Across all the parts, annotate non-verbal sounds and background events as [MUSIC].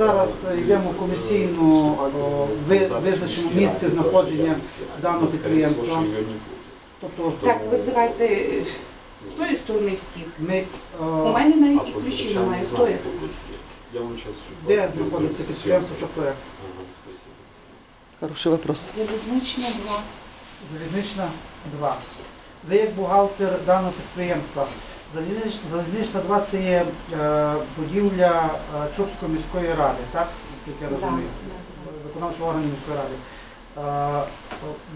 Зараз е, йдемо комісійно о, визначимо місце знаходження даного підприємства. Тобто Так, визивайте е, з тої сторони всіх. ми, е, У мене навіть і ключі немає. Хто я? Де знаходиться підприємство, що проект? Хороший вопрос. Залізнична 2. Залізнична 2. Ви як бухгалтер даного підприємства. Залізнич- Залізнична 2 це є е, будівля е, Чопської міської ради, так? Наскільки я розумію. Виконавчого органу міської ради. Е,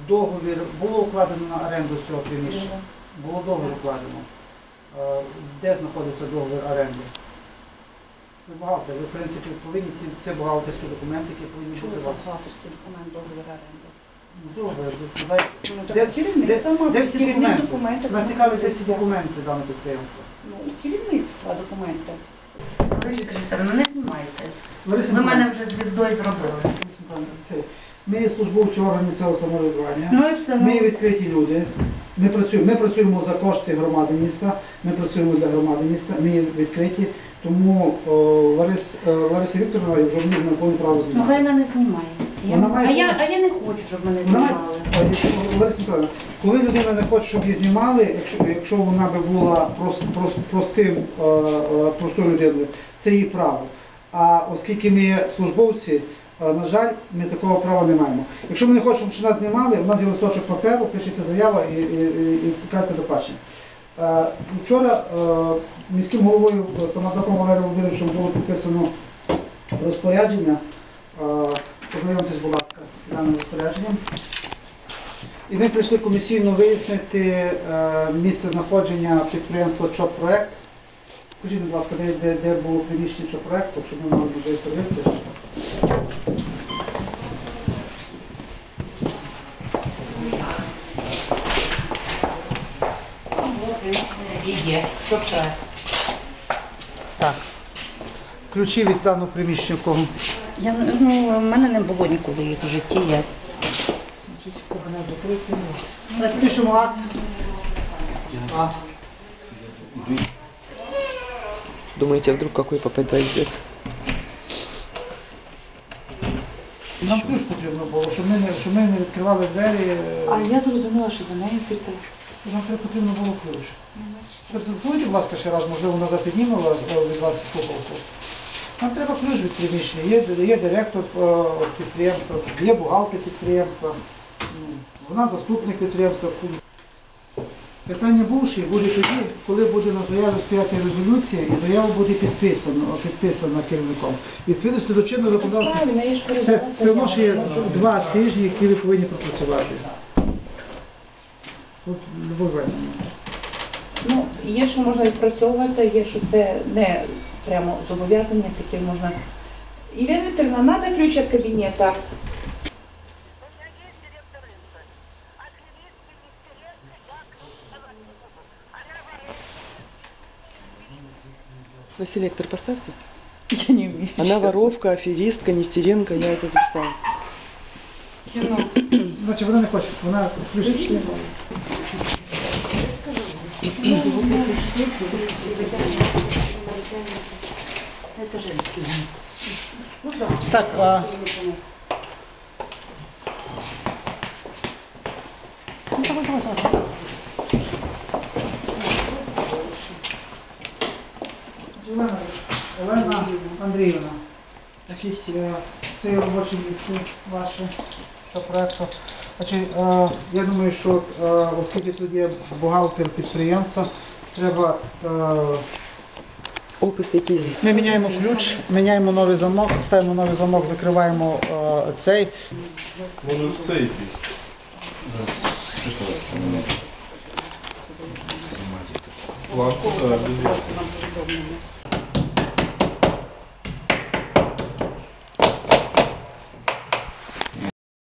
договір було укладено на оренду цього приміщення? Було договір укладено. Де знаходиться договір оренди? Ви бухгалтер, ви в принципі повинні це бухгалтерські документи, які повинні бути бухгалтерський документ договір оренди? Ну, Договір викладається. Ну, Де- так керівництво, де мабуть, всі керівник документи? документів. Нас цікавить, де всі документи даного підприємства. Ну, керівництва документи. Лариса Вікторівна, не знімайте. Лариса Ви мене Миколаївна, вже звіздою зробили. Лариса Миколаївна, це Ми є службовці органів місцевого самоврядування. Ну і все. Ми Ну, відкриті люди. Ми працюємо, ми працюємо за кошти громади міста, ми працюємо для громади міста, ми є відкриті. Тому о, Ларис, е, Лариса Вікторовна як журналіст не повинна право ну знімати. вона не знімає. Я, Вона має а, я, а я не хочу, щоб мене Вона знімали. Е, якщо- Лариса Миколаївна, коли людина не хоче, щоб її знімали, якщо, якщо вона би була прос, прос, простим, е, е, простою людиною, це її право. А оскільки ми є службовці, е, на жаль, ми такого права не маємо. Якщо ми не хочемо, щоб нас знімали, у нас є листочок паперу, пишеться заява і, і, і, і кажеться до. Е, Вчора е, міським головою Самардаком Валерієм Володимировичем було підписано розпорядження. Познайомтесь, будь ласка, з даним розпорядженням. І ми прийшли комісійно вияснити е, місце знаходження підприємства ЧОП-проект. Скажіть, будь ласка, де, де, де було приміщення ЧОП-проекту, щоб ми мали можливість дивитися. Є. Що це? Так. Ключі від даного приміщення в кого? Я, ну, в мене не було ніколи їх в житті. Я Значить, кабінет закритий. Давайте пишемо акт. А, Думаете, вдруг какой попадает? нам ключ потрібно було, щоб ми не, щоб ми не відкривали двері. А я зрозуміла, що за нею піти. Нам треба потрібно було ключ. Зателефонуйте, будь ласка, ще раз, можливо, вона підніме е, від вас слухавку. Нам треба ключ від приміщення. Є, є директор е, підприємства, є бухгалтер підприємства, ну, вона заступник підприємства. Питання бувші буде тоді, коли буде на заяві стояти резолюція і заява буде підписана, підписана керівником. Відповідності до чинного законодавства це, це воно ще є два тижні, які ви повинні пропрацювати. Тут любов. Ну, є, що можна відпрацьовувати, є, що це не прямо зобов'язання, таке можна. Ірина Вікторівна, треба ключ від кабінету. У меня есть директор рынка. Активистский, Нестеренко, Яков, На селектор поставьте. Я не вмію. Она воровка, аферистка, Нестеренко, я это записала. [COUGHS] Значить, вона не хоче, вона ключ. Це женський. Так, а... Ну, давай, давай, давай. Олена, Олена Андріївна, значить, е, це є робоче місце ваше, що проєкту. Значить, е, я думаю, що е, оскільки тут є бухгалтер підприємства, треба е, Опис якийсь. Ми міняємо ключ, міняємо новий замок, ставимо новий замок, закриваємо цей. Може в цей без